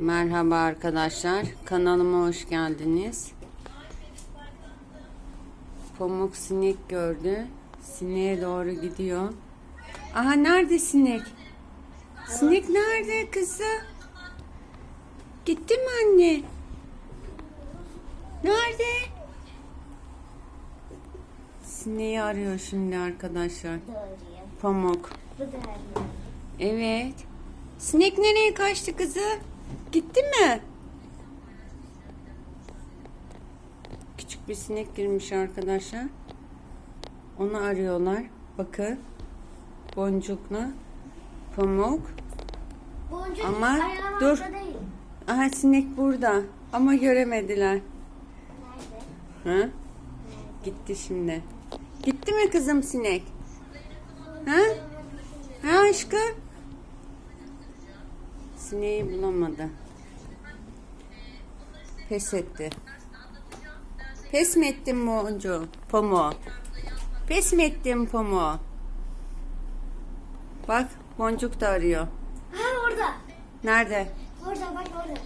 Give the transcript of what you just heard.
Merhaba arkadaşlar. Kanalıma hoş geldiniz. Pamuk sinek gördü. Sineğe doğru gidiyor. Aha nerede sinek? Sinek nerede kızı? Gitti mi anne? Nerede? Sineği arıyor şimdi arkadaşlar. Pamuk. Evet. Sinek nereye kaçtı kızı? Gitti mi? Küçük bir sinek girmiş arkadaşlar. Onu arıyorlar. Bakın. Boncukla. Pamuk. Boncuk Ama dur. değil. Aha sinek burada. Ama göremediler. Nerede? Ha? Gitti şimdi. Gitti mi kızım sinek? Ha? Ha aşkım? Sineği bulamadı. Pes etti. Pes mi ettin boncuğu? Pomo. Pes mi ettin pomo? Bak boncuk da arıyor. Ha orada. Nerede? Orada bak orada.